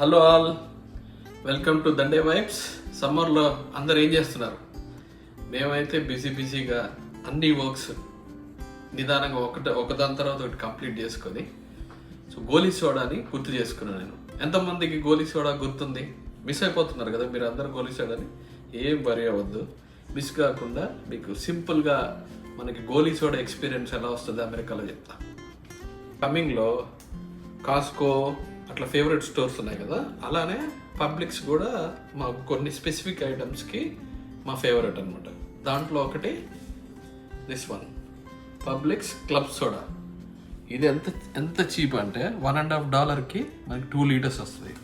Hello all welcome to Dande vibes సమ్మర్లో అందరు ఏం చేస్తున్నారు? మేమైతే బిజీ బిజీగా అన్ని వర్క్స్ నిదానంగా ఒకటి ఒకదాని తర్వాత ఒకటి కంప్లీట్ చేసుకొని సో గోలీ సోడాని గుర్తు చేసుకున్నాను నేను. ఎంతమందికి గోలీ సోడా గుర్తుంది? మిస్ అయిపోతున్నారు కదా మీరు అందరు గోలీ సోడాని ఏం వరి అవ్వద్దు. మిస్ కాకుండా మీకు సింపుల్గా మనకి గోలీ సోడా ఎక్స్పీరియన్స్ ఎలా వస్తుందో అమెరికాలో చెప్తా. కమింగ్లో కాస్కో అట్లా ఫేవరెట్ స్టోర్స్ ఉన్నాయి కదా. అలానే పబ్లిక్స్ కూడా మా కొన్ని స్పెసిఫిక్ ఐటమ్స్కి మా ఫేవరెట్ అనమాట దాంట్లో ఒకటి this one Publix club soda ఇది ఎంత ఎంత చీప్ అంటే వన్ అండ్ హాఫ్ డాలర్కి మనకి టూ లీటర్స్ వస్తుంది.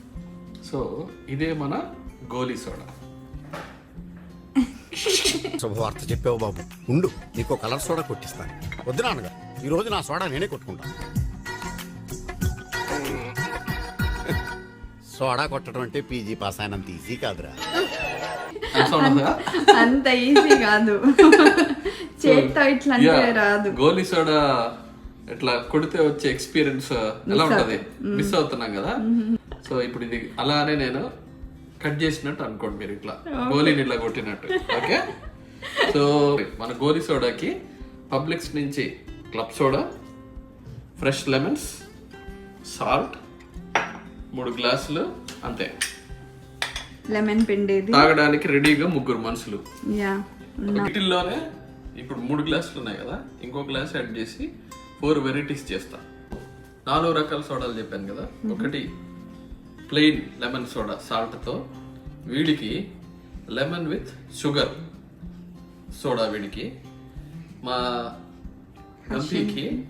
సో ఇదే మన గోలీ సోడా శుభవార్త చెప్పావు బాబు. ఉండు నీకు కలర్ సోడా కొట్టిస్తాను. వద్దు నాన్నగా ఈరోజు నా సోడా నేనే కొట్టుకుంటాను సోడా కొట్టడం అంటే పీజీ పాస్ అయినంత ఈజీ కాదురా? అంత ఈజీ కాదు. చేత్తో ఇట్లా అంటే రాదు. గోలీ సోడా ఇట్లా కొడితే వచ్చే ఎక్స్పీరియన్స్ ఎలా ఉంటది? మిస్ అవుతున్నాం కదా? సో ఇప్పుడు ఇది అలానే నేను కట్ చేసినట్టు అనుకోండి మీరు ఇట్లా. గోలీని ఇట్లా కొట్టినట్టు. ఓకే సో మన గోలీ సోడాకి పబ్లిక్స్ నుంచి club soda fresh lemons salt మూడు గ్లాసులు అంతే. లెమన్ పిండేది. తాగడానికి రెడీగా ముగ్గురు మనుషులు. యా వీటిల్లోనే ఇప్పుడు మూడు గ్లాసులు ఉన్నాయి కదా ఇంకో గ్లాస్ యాడ్ చేసి ఫోర్ వెరైటీస్ చేస్తా. నాలుగు రకాల సోడాలు చెప్పాను కదా ఒకటి ప్లెయిన్ లెమన్ సోడా సాల్ట్తో వీడికి లెమన్ విత్ షుగర్ సోడా వీడికి. మా గంపీకి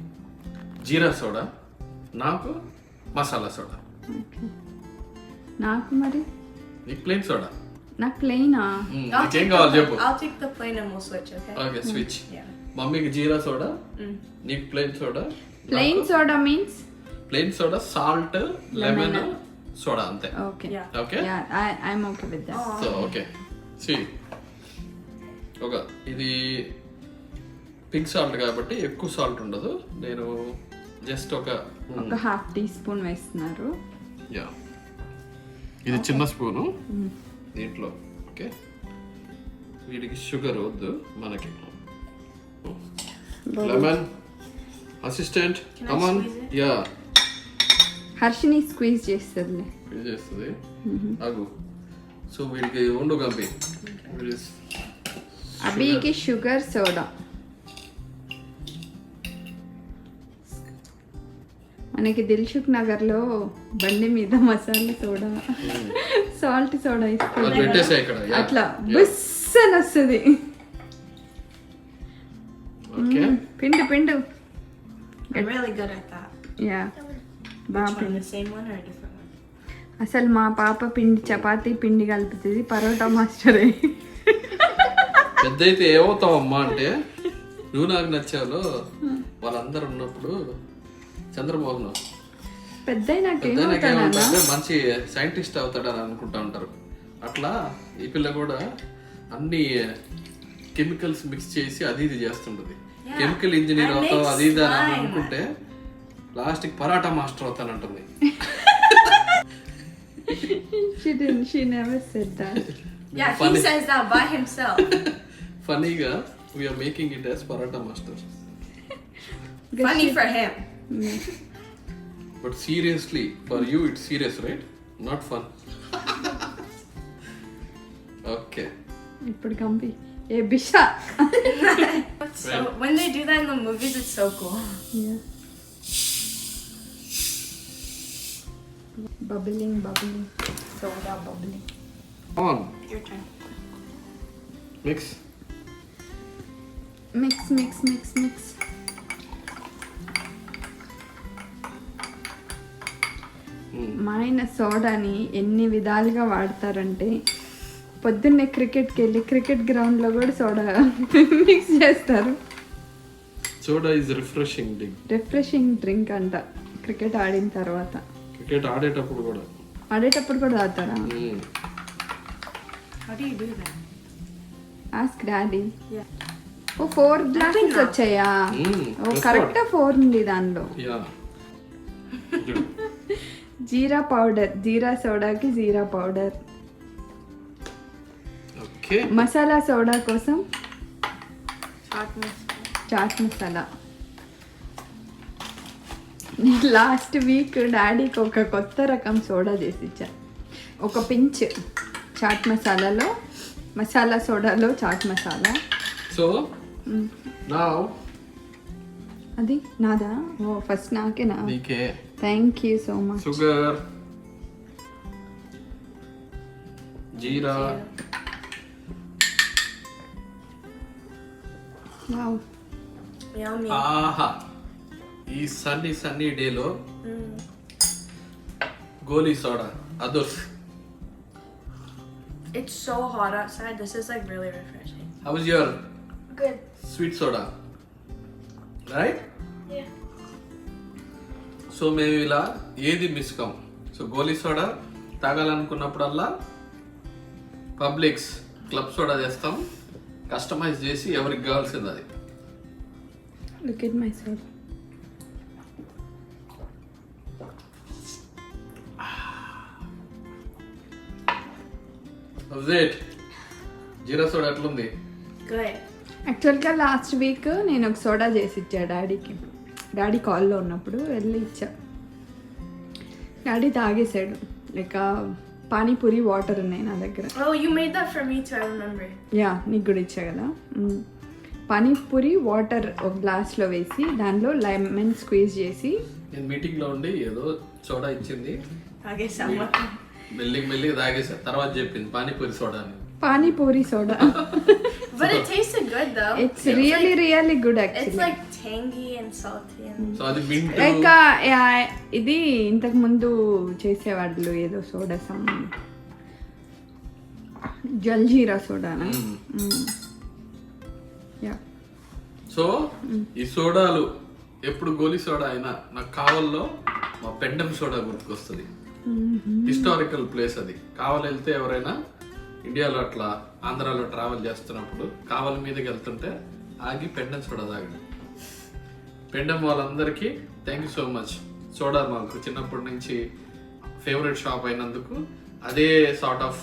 జీరా సోడా నాకు మసాలా సోడా. నాకు మరి? నీకు ప్లెయిన్ సోడా నాకు నీకేం take, కావాలి చెప్పు. I'll take the plane and we'll switch, okay? Okay switch Yeah. మమ్మీకి జీరా సోడా నీకు plain soda plain soda means plain soda salt lemon soda అంతే. Okay Yeah. Okay yeah I'm okay with that so okay see ఒక ఇది pink salt కాబట్టి ఎక్కువ salt ఉండదు. నేను just ఒక ఒక హాఫ్ టీ స్పూన్ వేస్తున్నారు. యా. ఇది చిన్న స్పూను దీంట్లో. ఓకే వీడికి షుగర్ వద్దు మనకి. Lemon assistant come on? Yeah. Harshini squeeze చేస్తుందిలే. ఇది చేస్తుంది. ఆగు. సో వీడికి ఉండు కంపి అభికి షుగర్ సోడా మనకి దిల్సుఖ్ నగర్లో బండి మీద మసాలా సోడా సాల్ట్ సోడా అది ఇస్తుంది. అట్లా. బుస్ అని వస్తుంది. ఓకే. పిండు పిండు? అసలు మా పాప పిండి చపాతీ పిండి కలుపుతుంది పరోటా మాస్టరే. పెద్ద అయితే ఏమవుతావమ్మా అంటే నువ్వు నాకు నచ్చాలో వాళ్ళందరూ ఉన్నప్పుడు పెద్ద ఏమవుతాడంటే మంచి సైంటిస్ట్ అవుతాడని అనుకుంటా ఉంటారు అట్లా ఈ పిల్ల కూడా అన్ని కెమికల్స్ మిక్స్ చేసి అది ఇది చేస్తుంటది. కెమికల్ ఇంజనీర్ అవుతావు అది ఇది అని. అనుకుంటే లాస్ట్కి పరాటా మాస్టర్ అవుతానంటుంది she didn't she never said that Yeah, Funny. he says that by himself. ఫనీగా we're making it as paratha master Funny for him. But seriously for you it's serious right not fun okay ఇప్పుడు కంపి ఏ Bisha It's so when they do that in the movies, it's so cool. Bubbling bubbling soda bubbling on Your turn. Mix mix mix mix mix మా ఆయన సోడాని ఎన్ని విధాలుగా వాడతారంటే పొద్దున్నే క్రికెట్కి వెళ్ళి cricket గ్రౌండ్లో కూడా సోడా మిక్స్ చేస్తారు. Soda is refreshing ding refreshing drink అంట. క్రికెట్ ఆడిన తర్వాత. క్రికెట్ ఆడేటప్పుడు కూడా. ఆడేటప్పుడు కూడా తాగుతారా? Ask daddy. ఓ ఫోర్ గ్లాసెస్ వచ్చాయా? Mm, ఓ కరెక్ట్ ఫోర్ ఉంది దానిలో. యా జీరా powder jeera సోడాకి jeera powder. Okay. Masala soda కోసం. చాట్ మసాలా. లాస్ట్ వీక్ డాడీకి ఒక కొత్త రకం సోడా చేసి ఇచ్చా. ఒక పించ్ చాట్ మసాలాలో మసాలా సోడాలో చాట్ మసాలా. సో నా అది నాదా? ఓ ఫస్ట్ నాకేనా నీకే thank you so much sugar jeera wow Yummy. ఆహా ఈ సన్నీ సన్నీ డేలో goli soda others It's so hot outside. This is like really refreshing. How is your Good. Sweet soda right Yeah. So మేము ఇలా ఏది మిస్ కాం so goli soda తాగాలనుకున్నప్పుడల్లా Publix club soda చేస్తాం customise చేసి ఎవరికి కావాల్సింది అది. Look at myself it jeera soda ఎట్లుంది. యాక్చువల్గా లాస్ట్ వీక్ నేను ఒక సోడా చేసి ఇచ్చా డాడీకి. డాడీ కాల్లో ఉన్నప్పుడు వెళ్ళి ఇచ్చా. డాడీ తాగేసాడు లైక్ పానీపూరి వాటర్ ఉన్నాయి నా దగ్గర. Oh. యా నీకు కూడా ఇచ్చా కదా. పానీపూరి వాటర్ ఒక గ్లాస్లో వేసి దానిలో లెమన్ స్క్వీజ్ చేసి. నేను మీటింగ్లో ఉండి ఏదో సోడా ఇచ్చింది. మెల్లికి మెల్లికి తాగేసా తర్వాత చెప్పింది పానీపూరి సోడా అని. Panipuri soda. But it tasted good though. It's really really good It's like tangy and salty and so అది లైక్ ఇది ఇంతకు ముందు చేసేవాళ్ళు ఏదో సోడా సమ్ జల్జీరా సోడానా? యా. సో ఈ సోడాలు ఎప్పుడు గోలీ సోడా అయినా నాకు కావల్లో మా పెండం సోడా గుర్తుకొస్తుంది. హిస్టారికల్ ప్లేస్ అది. కావలి వెళ్తే ఎవరైనా ఇండియాలో అట్లా ఆంధ్రాలో ట్రావెల్ చేస్తున్నప్పుడు కావలి మీదకి వెళ్తుంటే ఆగి పెండం సోడా తాగండి. పెండం వాళ్ళందరికీ thank you so much soda మాకు చిన్నప్పటి నుంచి ఫేవరెట్ షాప్ అయినందుకు అదే సార్ట్ ఆఫ్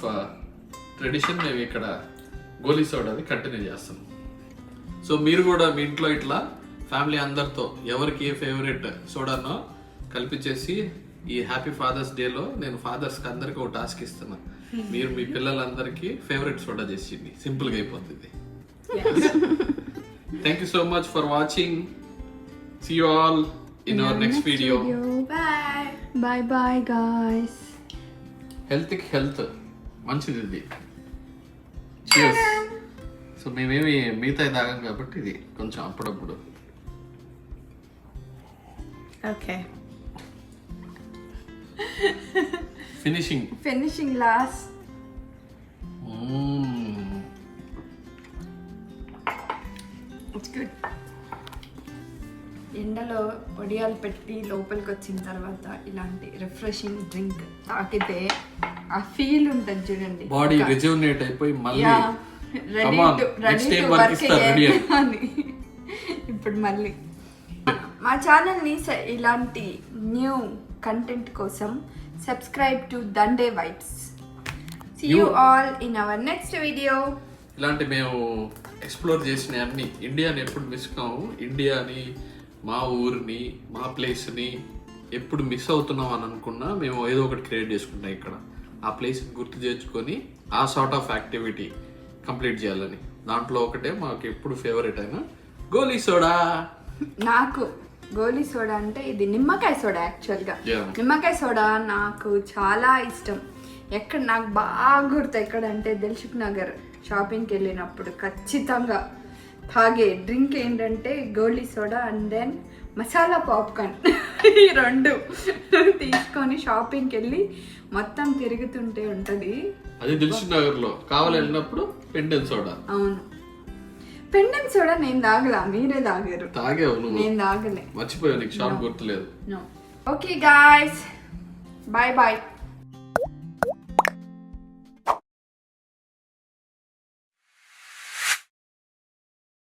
ట్రెడిషన్ మేము ఇక్కడ గోలీ సోడాది కంటిన్యూ చేస్తున్నాం. సో మీరు కూడా మీ ఇంట్లో ఇట్లా ఫ్యామిలీ అందరితో ఎవరికి ఏ ఫేవరెట్ సోడానో కల్పించేసి ఈ హ్యాపీ ఫాదర్స్ డేలో నేను ఫాదర్స్కి అందరికీ ఒక టాస్క్ ఇస్తున్నా. మీరు మీ పిల్లలందరికీ ఫేవరెట్ సోడా చేసింది. సింపుల్గా అయిపోతుంది. Thank you so much for watching see you all in our next video bye. Bye bye guys హెల్త్కి హెల్త్ మంచిది ఇది సో మేమేమి మిగతా తాగాం కాబట్టి ఇది కొంచెం అప్పుడప్పుడు. Okay. Finishing finishing last it's good ఎండలో ఒడియాలు పెట్టి లోపలికి వచ్చిన తర్వాత ఇలాంటి రిఫ్రెషింగ్ డ్రింక్ తాకితే ఆ ఫీల్ ఉంటుంది చూడండి. బాడీ రిజువనేట్ అయిపోయి మళ్ళీ రెడీ వర్క్ అని. ఇప్పుడు మళ్ళీ. మా ఛానల్ని ఇలాంటి న్యూ కంటెంట్ కోసం subscribe to Dande vibes see you all in our next video ఇలాంటి మేము ఎక్స్ప్లోర్ చేసిన అన్ని ఇండియాని ఎప్పుడు మిస్ కాము ఇండియాని మా ఊరిని మా ప్లేస్ని ఎప్పుడు మిస్ అవుతున్నాం అని అనుకున్నా మేము ఏదో ఒకటి క్రియేట్ చేసుకుంటాం ఇక్కడ. ఆ ప్లేస్ గుర్తు చేర్చుకొని ఆ సార్ట్ ఆఫ్ యాక్టివిటీ కంప్లీట్ చేయాలని. దాంట్లో ఒకటే మాకు ఎప్పుడు ఫేవరెట్ అయిన గోలీ సోడా. నాకు గోలీ సోడా అంటే ఇది నిమ్మకాయ సోడా యాక్చువల్గా. నిమ్మకాయ సోడా నాకు చాలా ఇష్టం. ఎక్కడ నాకు బాగా గుర్తు ఎక్కడ అంటే దిల్సుఖ్ నగర్ షాపింగ్కి వెళ్ళినప్పుడు ఖచ్చితంగా తాగే డ్రింక్ ఏంటంటే goli soda and then masala popcorn. ఈ రెండు తీసుకొని షాపింగ్కి వెళ్ళి మొత్తం తిరుగుతుంటే ఉంటుంది. అది దిల్సుఖ్ నగర్లో కావాలి వెళ్ళినప్పుడు పెండెన్ సోడా. అవును. పెండెం సోడా నేను తాగలా మీరే తాగారు. తాగావు నువ్వు. నేను తాగలే. మర్చిపోయావు నీకు షాప్ గుర్తులేదు. Okay, guys. Bye bye.